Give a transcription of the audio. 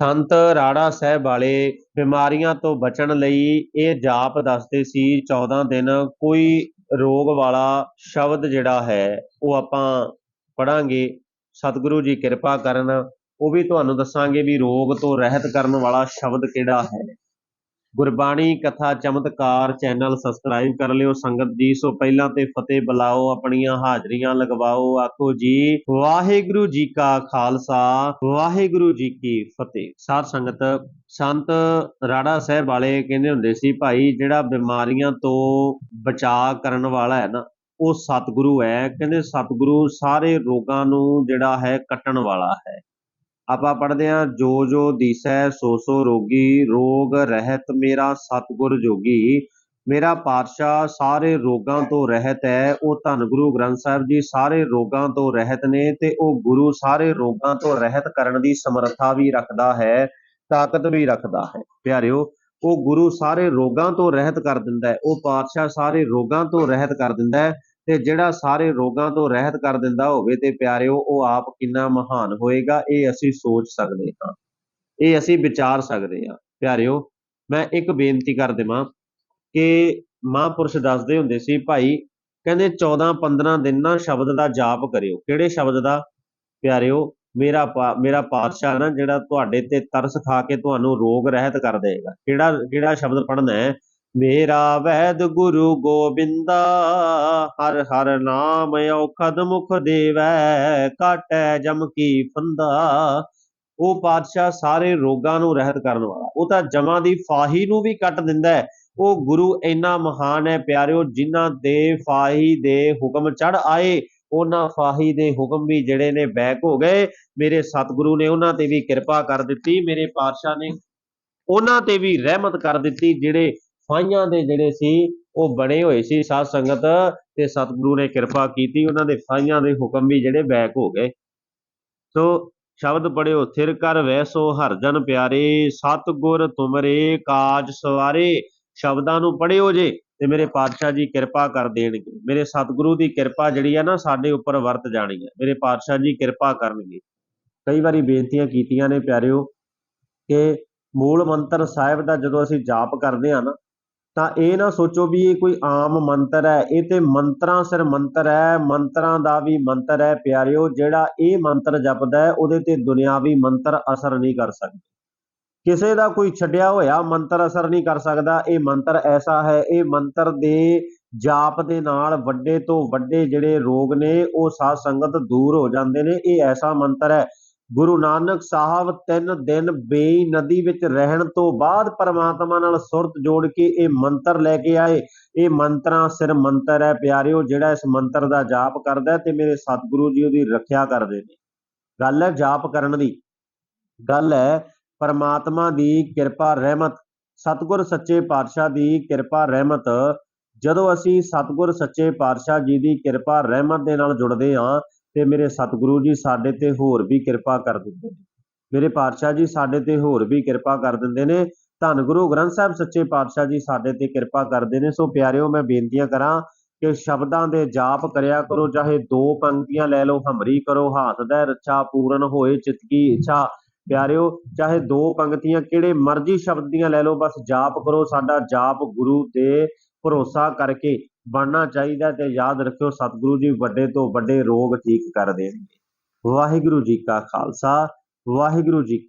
ਸੰਤ ਰਾੜਾ ਸਾਹਿਬ ਵਾਲੇ ਬਿਮਾਰੀਆਂ ਤੋਂ ਬਚਣ ਲਈ ਇਹ ਜਾਪ ਦੱਸਦੇ ਸੀ 14 ਦਿਨ ਕੋਈ ਰੋਗ ਵਾਲਾ ਸ਼ਬਦ ਜਿਹੜਾ ਹੈ, ਉਹ ਆਪਾਂ ਪੜਾਂਗੇ ਸਤਿਗੁਰੂ ਜੀ ਕਿਰਪਾ ਕਰਨ, ਉਹ ਵੀ ਤੁਹਾਨੂੰ ਦੱਸਾਂਗੇ ਵੀ ਰੋਗ ਤੋਂ ਰਹਿਤ ਕਰਨ ਵਾਲਾ ਸ਼ਬਦ ਕਿਹੜਾ ਹੈ। ਗੁਰਬਾਣੀ ਕਥਾ ਚਮਤਕਾਰ ਚੈਨਲ ਸਬਸਕ੍ਰਾਈਬ ਕਰ ਲਿਓ। ਸੰਗਤ ਜੀ, ਸੋ ਪਹਿਲਾਂ ਤੇ ਫਤਿਹ ਬੁਲਾਓ, ਆਪਣੀਆਂ ਹਾਜ਼ਰੀਆਂ ਲਗਵਾਓ। ਆਖੋ ਜੀ, ਵਾਹਿਗੁਰੂ ਜੀ ਕਾ ਖਾਲਸਾ, ਵਾਹਿਗੁਰੂ ਜੀ ਕੀ ਫਤਿਹ। ਸਾਧ ਸੰਗਤ, ਸੰਤ ਰਾੜਾ ਸਾਹਿਬ ਵਾਲੇ ਕਹਿੰਦੇ ਹੁੰਦੇ ਸੀ, ਭਾਈ, ਜਿਹੜਾ ਬਿਮਾਰੀਆਂ ਤੋਂ ਬਚਾਅ ਕਰਨ ਵਾਲਾ ਹੈ ਨਾ, ਉਹ ਸਤਿਗੁਰੂ ਹੈ। ਕਹਿੰਦੇ, ਸਤਿਗੁਰੂ ਸਾਰੇ ਰੋਗਾਂ ਨੂੰ ਜਿਹੜਾ ਹੈ ਕੱਟਣ ਵਾਲਾ ਹੈ। ਆਪਾਂ ਪੜ੍ਹਦੇ ਹਾਂ, ਜੋ ਜੋ ਦੀਸੈ ਸੋ ਸੋ ਰੋਗੀ, ਰੋਗ ਰਹਿਤ ਮੇਰਾ ਸਤਿਗੁਰ ਜੋਗੀ। ਮੇਰਾ ਪਾਤਸ਼ਾਹ ਸਾਰੇ ਰੋਗਾਂ ਤੋਂ ਰਹਿਤ ਹੈ, ਉਹ ਧੰਨ ਗੁਰੂ ਗ੍ਰੰਥ ਸਾਹਿਬ ਜੀ ਸਾਰੇ ਰੋਗਾਂ ਤੋਂ ਰਹਿਤ ਨੇ ਤੇ ਉਹ ਗੁਰੂ ਸਾਰੇ ਰੋਗਾਂ ਤੋਂ ਰਹਿਤ ਕਰਨ ਦੀ ਸਮਰੱਥਾ ਵੀ ਰੱਖਦਾ ਹੈ, ਤਾਕਤ ਵੀ ਰੱਖਦਾ ਹੈ। ਪਿਆਰਿਓ, ਉਹ ਗੁਰੂ ਸਾਰੇ ਰੋਗਾਂ ਤੋਂ ਰਹਿਤ ਕਰ ਦਿੰਦਾ ਹੈ, ਉਹ ਪਾਤਸ਼ਾਹ ਸਾਰੇ ਰੋਗਾਂ ਤੋਂ ਰਹਿਤ ਕਰ ਦਿੰਦਾ ਹੈ ਤੇ ਜਿਹੜਾ ਸਾਰੇ ਰੋਗਾਂ ਤੋਂ ਰਹਿਤ ਕਰ ਦਿੰਦਾ ਹੋਵੇ ਤੇ ਪਿਆਰਿਓ, ਉਹ ਆਪ ਕਿੰਨਾ ਮਹਾਨ ਹੋਏਗਾ, ਇਹ ਅਸੀਂ ਸੋਚ ਸਕਦੇ ਹਾਂ। ਇਹ ਅਸੀਂ ਵਿਚਾਰ ਸਕਦੇ ਹਾਂ। ਪਿਆਰਿਓ, ਮੈਂ ਇੱਕ ਬੇਨਤੀ ਕਰ ਦੇਵਾਂ ਕਿ ਮਹਾਂਪੁਰਸ਼ ਦੱਸਦੇ ਹੁੰਦੇ ਸੀ, ਭਾਈ, ਕਹਿੰਦੇ 14 15 ਦਿਨ ਨਾ ਸ਼ਬਦ ਦਾ ਜਾਪ ਕਰਿਓ। ਕਿਹੜੇ ਸ਼ਬਦ ਦਾ? ਪਿਆਰਿਓ, ਮੇਰਾ ਪਾ- ਮੇਰਾ ਪਾਤਸ਼ਾਹ ਨਾ ਜਿਹੜਾ ਤੁਹਾਡੇ ਤੇ ਤਰਸ ਖਾ ਕੇ ਤੁਹਾਨੂੰ ਰੋਗ ਰਹਿਤ ਕਰ ਦੇਗਾ ਕਿਹੜਾ ਕਿਹੜਾ ਸ਼ਬਦ ਪੜਨਾ ਹੈ? ਮੇਰਾ ਵੈਦ ਗੁਰੂ ਗੋਬਿੰਦਾ, ਹਰ ਹਰ ਨਾਮ ਔਖਦ ਮੁਖ ਦੇਵੈ ਕਾਟੈ ਜਮ ਕੀ ਫੰਦਾ। ਉਹ ਪਾਤਸ਼ਾਹ ਸਾਰੇ ਰੋਗਾਂ ਨੂੰ ਰਹਿਤ ਕਰਨ ਵਾਲਾ। ਉਹ ਤਾਂ ਜਮਾਂ ਦੀ ਫਾਹੀ ਨੂੰ ਵੀ ਕੱਟ ਦਿੰਦਾ ਹੈ। ਉਹ ਗੁਰੂ ਇੰਨਾ ਮਹਾਨ ਹੈ ਪਿਆਰਿਓ, ਜਿਨ੍ਹਾਂ ਦੇ ਫਾਹੀ ਦੇ ਹੁਕਮ ਚੜ ਆਏ, ਉਹਨਾਂ ਫਾਹੀ ਦੇ ਹੁਕਮ ਵੀ ਜਿਹੜੇ ਨੇ ਬੈਕ ਹੋ ਗਏ। ਮੇਰੇ ਸਤਿਗੁਰੂ ਨੇ ਉਹਨਾਂ ਤੇ ਵੀ ਕਿਰਪਾ ਕਰ ਦਿੱਤੀ, ਮੇਰੇ ਪਾਤਸ਼ਾਹ ਨੇ ਉਹਨਾਂ ਤੇ ਵੀ ਰਹਿਮਤ ਕਰ ਦਿੱਤੀ, ਜਿਹੜੇ ਫਾਈਆਂ ਦੇ ਜਿਹੜੇ ਸੀ, ਉਹ ਬਣੇ ਹੋਏ ਸੀ ਸਾਧ ਸੰਗਤ ਤੇ ਸਤਿਗੁਰੂ ਨੇ ਕਿਰਪਾ ਕੀਤੀ, ਉਹਨਾਂ ਦੇ ਫਾਈਆਂ ਦੇ ਹੁਕਮ ਵੀ ਜਿਹੜੇ ਬੈਕ ਹੋ ਗਏ। ਸੋ ਸ਼ਬਦ ਪੜਿਓ ਥਿਰ ਕਰ ਵੈਸੋ ਹਰ ਜਨ ਪਿਆਰੇ, ਸਤਿਗੁਰ ਤੁਮਰੇ ਕਾਜ ਸਵਾਰੇ। ਸ਼ਬਦਾਂ ਨੂੰ ਪੜਿਓ ਜੇ ਤੇ ਮੇਰੇ ਪਾਤਸ਼ਾਹ ਜੀ ਕਿਰਪਾ ਕਰ ਦੇਣਗੇ। ਮੇਰੇ ਸਤਿਗੁਰੂ ਦੀ ਕਿਰਪਾ ਜਿਹੜੀ ਆ ਨਾ ਸਾਡੇ ਉੱਪਰ ਵਰਤ ਜਾਣੀ ਹੈ ਮੇਰੇ ਪਾਤਸ਼ਾਹ ਜੀ ਕਿਰਪਾ ਕਰਨਗੇ। ਕਈ ਵਾਰੀ ਬੇਨਤੀਆਂ ਕੀਤੀਆਂ ਨੇ ਪਿਆਰਿਓ ਕਿ ਮੂਲ ਮੰਤਰ ਸਾਹਿਬ ਦਾ ਜਦੋਂ ਅਸੀਂ ਜਾਪ ਕਰਦੇ ਆ ਨਾ ਤਾਂ ਇਹ ਨਾ ਸੋਚੋ ਵੀ ਇਹ ਕੋਈ ਆਮ ਮੰਤਰ ਹੈ, ਇਹ ਤੇ ਮੰਤਰਾਂ ਸਿਰ ਮੰਤਰ ਹੈ, ਮੰਤਰਾਂ ਦਾ ਵੀ ਮੰਤਰ ਹੈ ਪਿਆਰਿਓ, ਜਿਹੜਾ ਇਹ ਮੰਤਰ ਜਪਦਾ ਹੈ, ਉਹਦੇ ਤੇ ਦੁਨਿਆਵੀ ਮੰਤਰ ਅਸਰ ਨਹੀਂ ਕਰ ਸਕਦੇ। ਕਿਸੇ ਦਾ ਕੋਈ ਛੱਡਿਆ ਹੋਇਆ ਮੰਤਰ ਅਸਰ ਨਹੀਂ ਕਰ ਸਕਦਾ, ਇਹ ਮੰਤਰ ਐਸਾ ਹੈ, ਇਹ ਮੰਤਰ ਦੇ ਜਾਪ ਦੇ ਨਾਲ ਵੱਡੇ ਤੋਂ ਵੱਡੇ ਜਿਹੜੇ ਰੋਗ ਨੇ, ਉਹ ਸਾਧ ਸੰਗਤ ਦੂਰ ਹੋ ਜਾਂਦੇ ਨੇ, ਇਹ ਐਸਾ ਮੰਤਰ ਹੈ ਗੁਰੂ ਨਾਨਕ ਸਾਹਿਬ ਤਿੰਨ ਦਿਨ ਬੇਈ ਨਦੀ ਵਿੱਚ ਰਹਿਣ ਤੋਂ ਬਾਅਦ ਪਰਮਾਤਮਾ ਨਾਲ ਸੁਰਤ ਜੋੜ ਕੇ ਇਹ ਮੰਤਰ ਲੈ ਕੇ ਆਏ। ਇਹ ਮੰਤਰਾਂ ਸਿਰ ਮੰਤਰ ਹੈ, ਪਿਆਰਿਓ, ਜਿਹੜਾ ਇਸ ਮੰਤਰ ਦਾ ਜਾਪ ਕਰਦਾ ਤੇ ਮੇਰੇ ਸਤਿਗੁਰੂ ਜੀ ਉਹਦੀ ਰੱਖਿਆ ਕਰਦੇ ਨੇ। ਗੱਲ ਹੈ ਜਾਪ ਕਰਨ ਦੀ। ਗੱਲ ਹੈ ਪਰਮਾਤਮਾ ਦੀ ਕਿਰਪਾ, ਰਹਿਮਤ। ਸਤਿਗੁਰ ਸੱਚੇ ਪਾਤਸ਼ਾਹ ਦੀ ਕਿਰਪਾ, ਰਹਿਮਤ। ਜਦੋਂ ਅਸੀਂ ਸਤਿਗੁਰ ਸੱਚੇ ਪਾਤਸ਼ਾਹ ਜੀ ਦੀ ਕਿਰਪਾ, ਰਹਿਮਤ ਦੇ ਨਾਲ ਜੁੜਦੇ ਹਾਂ ਤੇ ਮੇਰੇ ਸਤਿਗੁਰੂ ਜੀ ਸਾਡੇ ਤੇ ਹੋਰ ਵੀ ਕਿਰਪਾ ਕਰ ਦਿੰਦੇ ਨੇ। ਮੇਰੇ ਪਾਤਸ਼ਾਹ ਜੀ ਸਾਡੇ ਤੇ ਹੋਰ ਵੀ ਕਿਰਪਾ ਕਰ ਦਿੰਦੇ ਨੇ। ਧੰਨ ਗੁਰੂ ਗ੍ਰੰਥ ਸਾਹਿਬ ਸੱਚੇ ਪਾਤਸ਼ਾਹ ਜੀ ਸਾਡੇ ਤੇ ਕਿਰਪਾ ਕਰਦੇ ਨੇ। ਸੋ ਪਿਆਰਿਓ, ਮੈਂ ਬੇਨਤੀਆਂ ਕਰਾਂ ਕਿ ਸ਼ਬਦਾਂ ਦੇ ਜਾਪ ਕਰਿਆ ਕਰੋ, ਚਾਹੇ ਦੋ ਪੰਕਤੀਆਂ ਲੈ ਲਓ, ਹਮਰੀ ਕਰੋ, ਹਾਥ ਦਾ ਰੱਛਾ ਪੂਰਨ ਹੋਏ, ਚਿਤ ਕੀ ਇੱਛਾ। ਪਿਆਰਿਓ, ਚਾਹੇ ਦੋ ਪੰਕਤੀਆਂ, ਕਿਹੜੇ ਮਰਜ਼ੀ ਸ਼ਬਦ ਦੀਆਂ ਲੈ ਲਓ, ਬਸ ਜਾਪ ਕਰੋ। ਸਾਡਾ ਜਾਪ ਗੁਰੂ ਤੇ ਭਰੋਸਾ ਕਰਕੇ ਬਣਨਾ ਚਾਹੀਦਾ ਤੇ ਯਾਦ ਰੱਖਿਓ ਸਤਿਗੁਰੂ ਜੀ ਵੱਡੇ ਤੋਂ ਵੱਡੇ ਰੋਗ ਠੀਕ ਕਰ ਦੇਣਗੇ। ਵਾਹਿਗੁਰੂ ਜੀ ਕਾ ਖਾਲਸਾ, ਵਾਹਿਗੁਰੂ ਜੀ ਕੀ